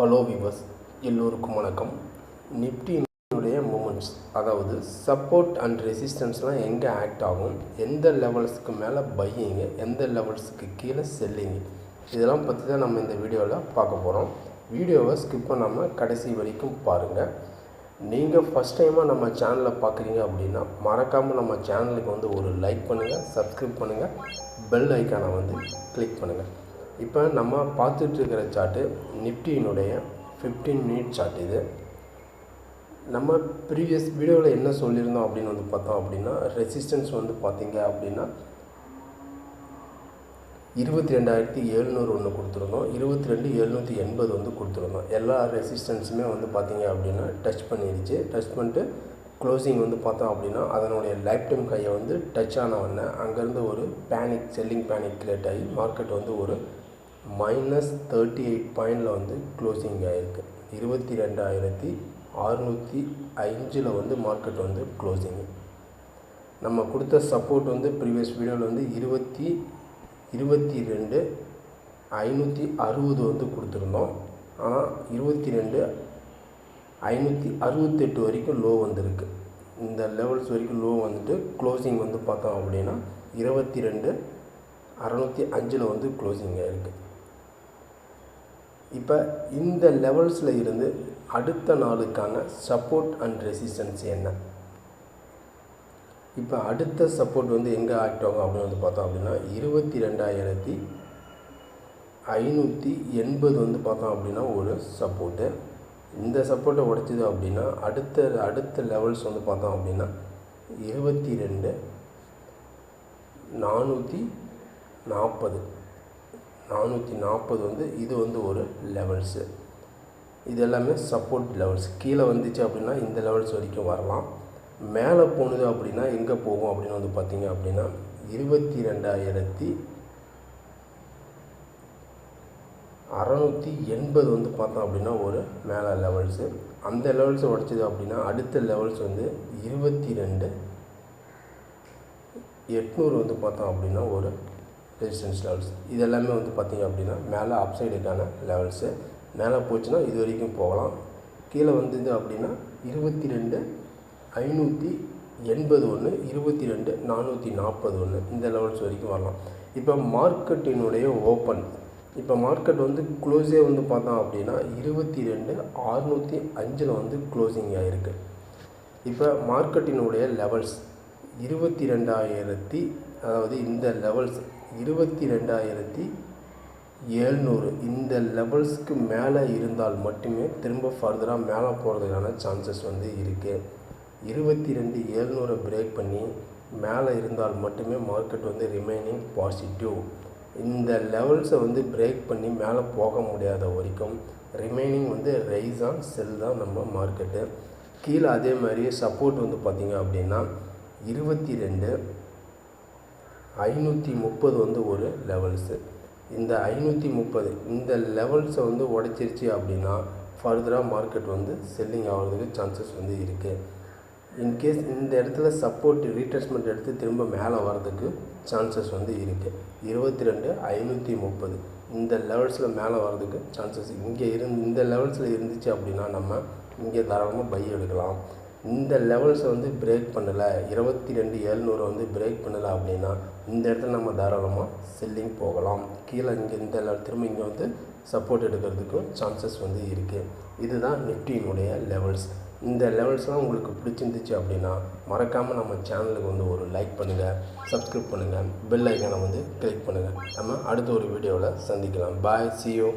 Hello viewers எல்லோருக்கும் வணக்கம். நிஃப்டியினுடைய மூமெண்ட்ஸ் அதாவது சப்போர்ட் அண்ட் ரெசிஸ்டன்ஸ்லாம் எங்கே ஆக்ட் ஆகும்? எந்த லெவல்ஸுக்கு மேலே பையிங்க? எந்த லெவல்ஸுக்கு கீழே செல்லிங்க? இதெல்லாம் பற்றி தான் நம்ம இந்த வீடியோவில் பார்க்க போகிறோம் வீடியோவை ஸ்கிப் பண்ணாமல் கடைசி வரைக்கும் பாருங்கள் நீங்கள் ஃபஸ்ட் டைமாக நம்ம சேனலை பார்க்குறீங்க அப்படின்னா மறக்காமல் நம்ம சேனலுக்கு வந்து ஒரு லைக் பண்ணுங்கள் சப்ஸ்கிரைப் பண்ணுங்கள் பெல் ஐக்கானை வந்து கிளிக் பண்ணுங்கள் இப்போ நம்ம பார்த்துட்டு இருக்கிற சார்ட்டு நிஃப்டியினுடைய ஃபிஃப்டீன் மினிட் சார்ட் இது. நம்ம ப்ரீவியஸ் வீடியோவில் என்ன சொல்லியிருந்தோம் அப்படின்னு வந்து பார்த்தோம் அப்படின்னா ரெசிஸ்டன்ஸ் வந்து பார்த்தீங்க அப்படின்னா இருபத்தி ரெண்டாயிரத்தி எழுநூறு ஒன்று கொடுத்துருந்தோம். இருபத்தி ரெண்டு எழுநூற்றி எண்பது வந்து கொடுத்துருந்தோம். எல்லா ரெசிஸ்டன்ஸுமே வந்து பார்த்திங்க அப்படின்னா டச் பண்ணிடுச்சு டச் பண்ணிட்டு க்ளோசிங் வந்து பார்த்தோம் அப்படின்னா அதனுடைய லைஃப் டைம் கையை வந்து டச் ஆன உடனே அங்கேருந்து ஒரு பேனிக் செல்லிங் பேனிக் கிரியேட் ஆகி மார்க்கெட் வந்து ஒரு மைனஸ் தேர்ட்டி எயிட் பாயிண்டில் வந்து க்ளோசிங் ஆகிருக்கு இருபத்தி ரெண்டாயிரத்தி அறுநூற்றி அஞ்சில் வந்து மார்க்கெட் வந்து க்ளோசிங்கு நம்ம கொடுத்த சப்போர்ட் வந்து ப்ரீவியஸ் வீடியோவில் வந்து இருபத்தி இருபத்தி ரெண்டு ஐநூற்றி அறுபது வந்து கொடுத்துருந்தோம். ஆனால் இருபத்தி ரெண்டு ஐநூற்றி அறுபத்தெட்டு வரைக்கும் லோ வந்திருக்கு. இந்த லெவல்ஸ் வரைக்கும் லோ வந்துட்டு க்ளோசிங் வந்து பார்த்தோம் அப்படின்னா இருபத்தி ரெண்டு அறநூற்றி அஞ்சில் வந்து க்ளோசிங் ஆகிருக்கு இப்போ இந்த லெவல்ஸில் இருந்து அடுத்த நாளுக்கான சப்போர்ட் அண்ட் ரெசிஸ்டன்ஸ் என்ன? இப்போ அடுத்த சப்போர்ட் வந்து எங்கே ஆக்ட் ஆகும் அப்படின்னு வந்து பார்த்தோம் அப்படின்னா இருபத்தி ரெண்டாயிரத்தி ஐநூற்றி எண்பது வந்து பார்த்தோம் அப்படின்னா ஒரு சப்போர்ட்டு இந்த சப்போர்ட்டை உடைச்சிது அப்படின்னா அடுத்த அடுத்த லெவல்ஸ் வந்து பார்த்தோம் அப்படின்னா இருபத்தி ரெண்டு நானூற்றி நாற்பது நானூற்றி நாற்பது வந்து இது வந்து ஒரு லெவல்ஸு இது எல்லாமே சப்போர்ட் லெவல்ஸ் கீழே வந்துச்சு அப்படின்னா இந்த லெவல்ஸ் வரைக்கும் வரலாம். மேலே போனது அப்படின்னா எங்கே போகும் அப்படின்னு வந்து பார்த்தீங்க அப்படின்னா இருபத்தி ரெண்டாயிரத்தி அறநூற்றி எண்பது வந்து பார்த்தோம் அப்படின்னா ஒரு மேலே லெவல்ஸு அந்த லெவல்ஸை உடச்சிது அப்படின்னா அடுத்த லெவல்ஸ் வந்து இருபத்தி ரெண்டு எட்நூறு வந்து பார்த்தோம் அப்படின்னா ஒரு ரெசிஸ்டன்ஸ் லெவல்ஸ் இது எல்லாமே வந்து பார்த்திங்க அப்படின்னா மேலே அப்சைடுக்கான லெவல்ஸு மேலே போச்சுன்னா இது வரைக்கும் போகலாம். கீழே வந்தது அப்படின்னா இருபத்தி ரெண்டு ஐநூற்றி எண்பது ஒன்று இருபத்தி ரெண்டு நானூற்றி நாற்பது ஒன்று இந்த லெவல்ஸ் வரைக்கும் வரலாம். இப்போ மார்க்கெட்டினுடைய ஓப்பன் இப்போ மார்க்கெட் வந்து க்ளோஸே வந்து பார்த்தோம் அப்படின்னா இருபத்தி ரெண்டு அறுநூற்றி அஞ்சில் வந்து க்ளோசிங் ஆகிருக்கு இப்போ மார்க்கெட்டினுடைய லெவல்ஸ் இருபத்தி ரெண்டாயிரத்தி அதாவது இந்த லெவல்ஸ் இருபத்தி ரெண்டாயிரத்தி ஏழ்நூறு. இந்த லெவல்ஸ்க்கு மேலே இருந்தால் மட்டுமே திரும்ப ஃபர்தராக மேலே போகிறதுக்கான சான்சஸ் வந்து இருக்குது இருபத்தி ரெண்டு ஏழ்நூறை பிரேக் பண்ணி மேலே இருந்தால் மட்டுமே மார்க்கெட் வந்து ரிமைனிங் பாசிட்டிவ் இந்த லெவல்ஸை வந்து பிரேக் பண்ணி மேலே போக முடியாத வரைக்கும் ரிமைனிங் வந்து ரைஸ் ஆன் செல் தான் நம்ம மார்க்கெட்டு கீழே அதே மாதிரியே சப்போர்ட் வந்து பார்த்திங்க அப்படின்னா இருபத்தி ரெண்டு ஐநூற்றி முப்பது வந்து ஒரு லெவல்ஸு இந்த ஐநூற்றி முப்பது இந்த லெவல்ஸை வந்து உடைச்சிருச்சு அப்படின்னா ஃபர்தராக மார்க்கெட் வந்து செல்லிங் ஆகிறதுக்கு சான்சஸ் வந்து இருக்குது இன்கேஸ் இந்த இடத்துல சப்போர்ட் ரீட்ரெஸ்மெண்ட் எடுத்து திரும்ப மேலே வர்றதுக்கு சான்சஸ் வந்து இருக்குது இருபத்தி ரெண்டு ஐநூற்றி முப்பது இந்த லெவல்ஸில் மேலே வர்றதுக்கு சான்சஸ் இங்கே இருந்து இந்த லெவல்ஸில் இருந்துச்சு அப்படின்னா நம்ம இங்கே தாராளமாக பை எடுக்கலாம். இந்த லெவல்ஸை வந்து பிரேக் பண்ணலை. இருபத்தி ரெண்டு ஏழ்நூறு வந்து பிரேக் பண்ணலை அப்படின்னா இந்த இடத்துல நம்ம தாராளமாக செல்லிங் போகலாம். கீழே இங்கே இந்த திரும்ப இங்கே வந்து சப்போர்ட் எடுக்கிறதுக்கும் சான்சஸ் வந்து இருக்குது இதுதான் நிஃப்டியினுடைய லெவல்ஸ் இந்த லெவல்ஸ்லாம் உங்களுக்கு பிடிச்சிருந்துச்சு அப்படின்னா மறக்காமல் நம்ம சேனலுக்கு வந்து ஒரு லைக் பண்ணுங்கள் சப்ஸ்கிரைப் பண்ணுங்கள் பெல் ஐக்கானை வந்து கிளிக் பண்ணுங்கள் நம்ம அடுத்த ஒரு வீடியோவில் சந்திக்கலாம். பாய் சியோ